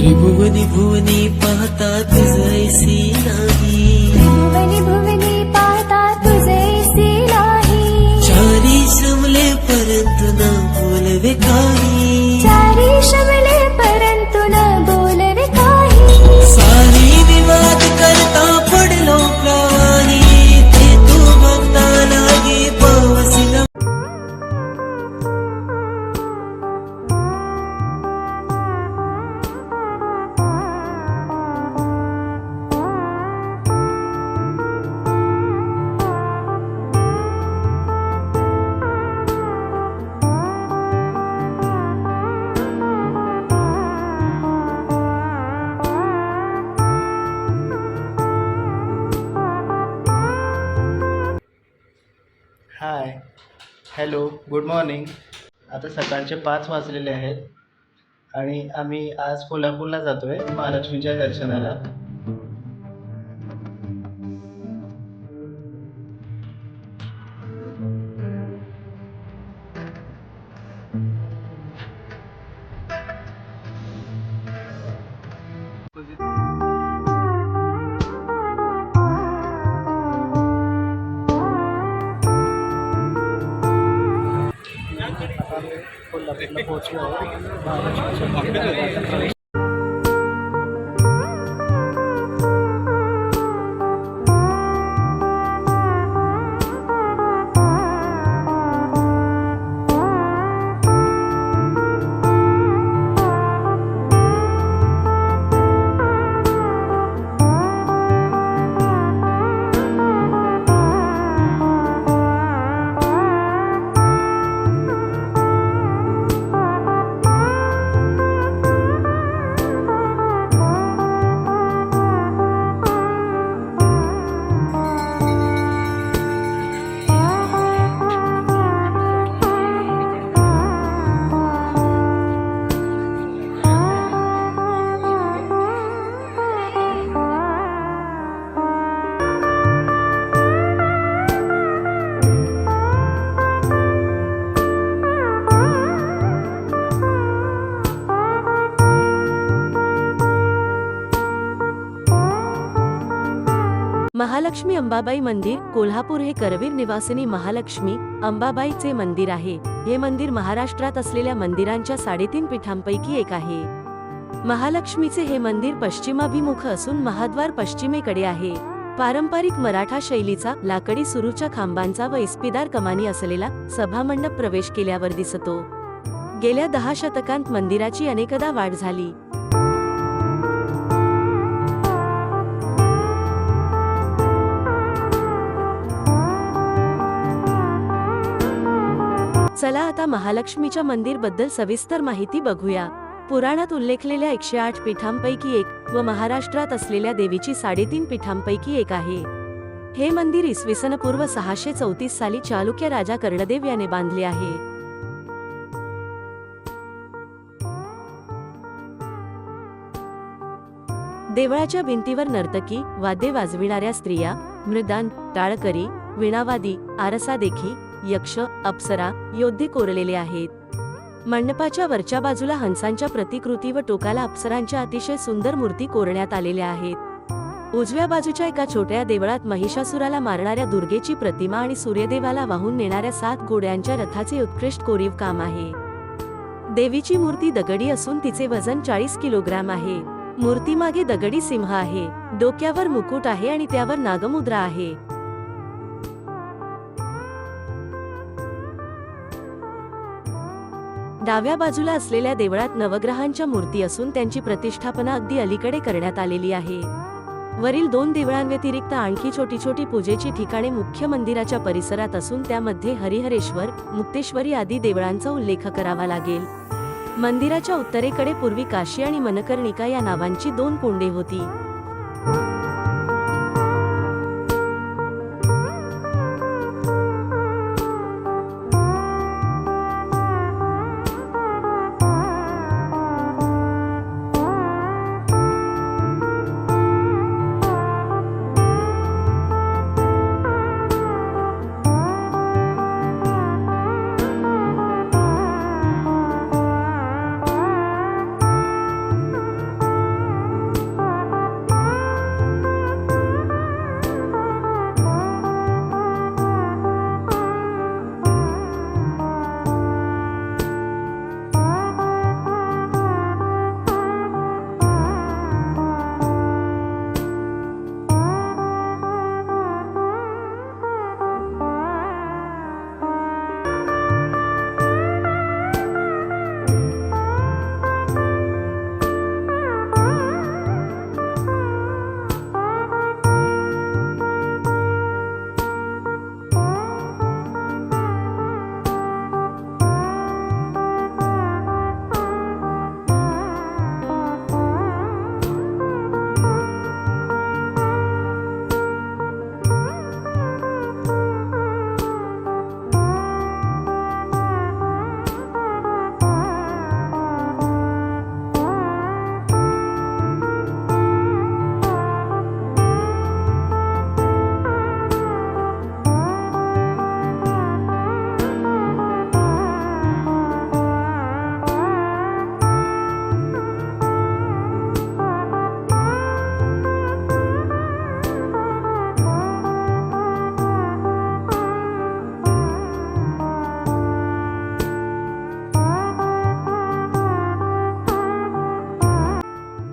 त्रिभुवनी भुवनी पाहता तुझैसी नाही hello good morning. आता सकाळचे पाच वाजलेले आहेत आणि आम्ही आज कोल्हापूरला जातो आहे महालक्ष्मीच्या दर्शनाला. कोल्हापूरला पोहोचलो महालक्ष्मी अंबाबाई मंदिर कोल्हापूर हे करवीर निवासिनी महालक्ष्मी अंबाबाईचे मंदिर आहे. हे मंदिर महाराष्ट्रात असलेल्या मंदिरांच्या साडेतीन पीठांपैकी एक आहे. महालक्ष्मीचे हे मंदिर पश्चिमाभिमुख असून महाद्वार पश्चिमेकडे आहे. पारंपरिक मराठा शैलीचा लाकडी सुरूच्या खांबांचा व इस्पिदार कमानी असलेला सभामंडप प्रवेश केल्यावर दिसतो. गेल्या दहा शतकांत मंदिराची अनेकदा वाढ झाली. चला आता महालक्ष्मीच्या मंदिरबद्दल सविस्तर माहिती बघूया. पुराणात उल्लेखलेल्या एकशे आठ पीठांपैकी एक व महाराष्ट्रात असलेल्या देवीची साडेतीन पीठांपैकी एक आहे. हे मंदिर इसवी सन पूर्व सहाशे चौतीस साली चालुक्य राजा कर्णदेव याने बांधले आहे. देवळाच्या भिंतीवर नर्तकी वाद्ये वाजविणाऱ्या स्त्रिया मृदान टाळकरी विणावादी आरसादेखी यक्ष अप्सरा योद्धे कोरलेले आहेत. मंडपाच्या वरच्या बाजूला हंसांच्या प्रतिकृती व टोकाला अप्सरांच्या अतिशय सुंदर मूर्ती कोरण्यात आलेल्या आहेत. उजव्या बाजूच्या एका छोट्या देवळात महिषासुराला मारणाऱ्या दुर्गेची प्रतिमा आणि सूर्यदेवाला वाहून नेणाऱ्या सात घोड्यांच्या रथाचे उत्कृष्ट कोरीव काम आहे. देवीची मूर्ती दगडी असून तिचे वजन चाळीस किलोग्राम आहे. मूर्तीमागे दगडी सिंह आहे. डोक्यावर मुकुट आहे आणि त्यावर नागमुद्रा आहे. डाव्या बाजूला असलेल्या देवळात नवग्रहांच्या मूर्ती असून त्यांची प्रतिष्ठापना अगदी अलीकडे करण्यात आलेली आहे. वरील दोन देवळांव्यतिरिक्त आणखी छोटी छोटी पूजेची ठिकाणे मुख्य मंदिराच्या परिसरात असून त्यामध्ये हरिहरेश्वर मुक्तेश्वरी आदी देवळांचा उल्लेख करावा लागेल. मंदिराच्या उत्तरेकडे पूर्वी काशी आणि मनकर्णिका या नावांची दोन कोंडे होती.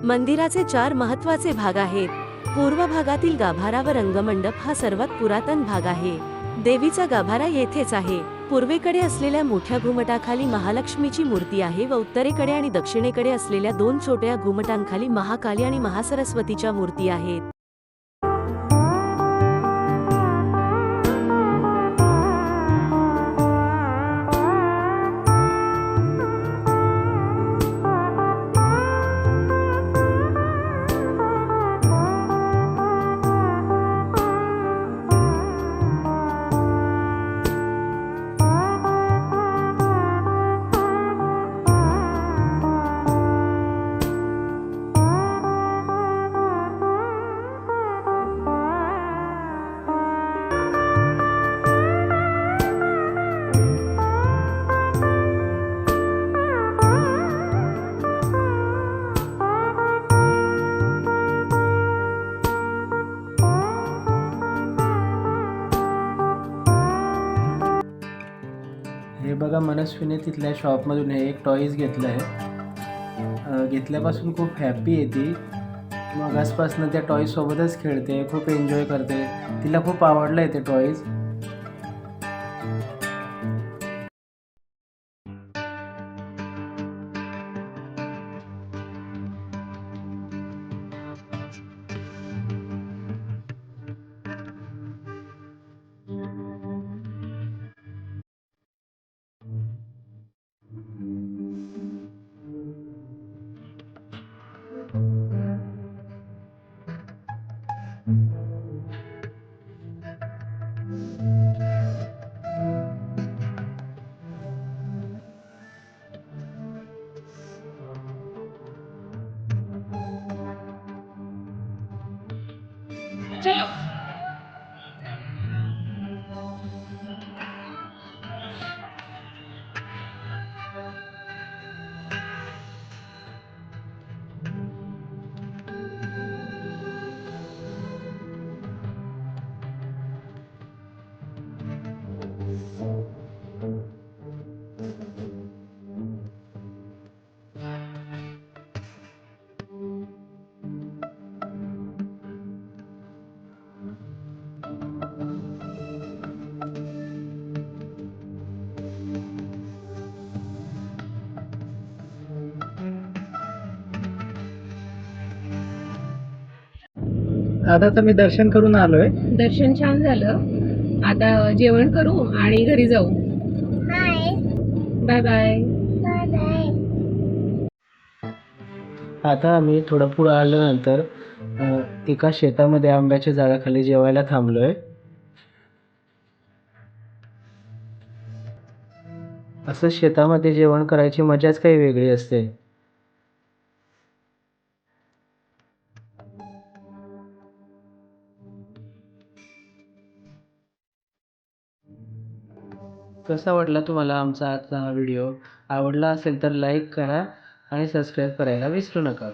मंदिराचे चार महत्त्वाचे भाग आहेत. पूर्व भागातील गाभारा व रंगमंडप हा सर्वात पुरातन भाग आहे. देवीचा गाभारा येथेच आहे. पूर्वेकडे असलेल्या मोठ्या घुमटाखाली महालक्ष्मीची मूर्ती आहे व उत्तरेकडे आणि दक्षिणेकडे असलेल्या दोन छोट्या घुमटांखाली महाकाली आणि महासरस्वतीच्या मूर्ती आहेत. मनस्वीने तिथल्या शॉपमधून हे एक टॉईज घेतलं आहे. घेतल्यापासून खूप हॅप्पी आहे ती. मग आजपासून त्या टॉईजसोबतच खेळते खूप एन्जॉय करते. तिला खूप आवडलं आहे ते टॉईज आता तर मी दर्शन करून आलोय. दर्शन छान झालं. आता जेवण करू आणि घरी जाऊ. बाय बाय आता आम्ही थोडं पुढं आल्यानंतर एका शेतामध्ये आंब्याच्या झाडाखाली जेवायला थांबलोय. असं शेतामध्ये जेवण करायची मजाच काही वेगळी असते. कसा वाटला तुम्हाला आमचा आजचा हा व्हिडिओ? आवडला असेल तर लाईक करा आणि सबस्क्राईब करायला विसरू नका.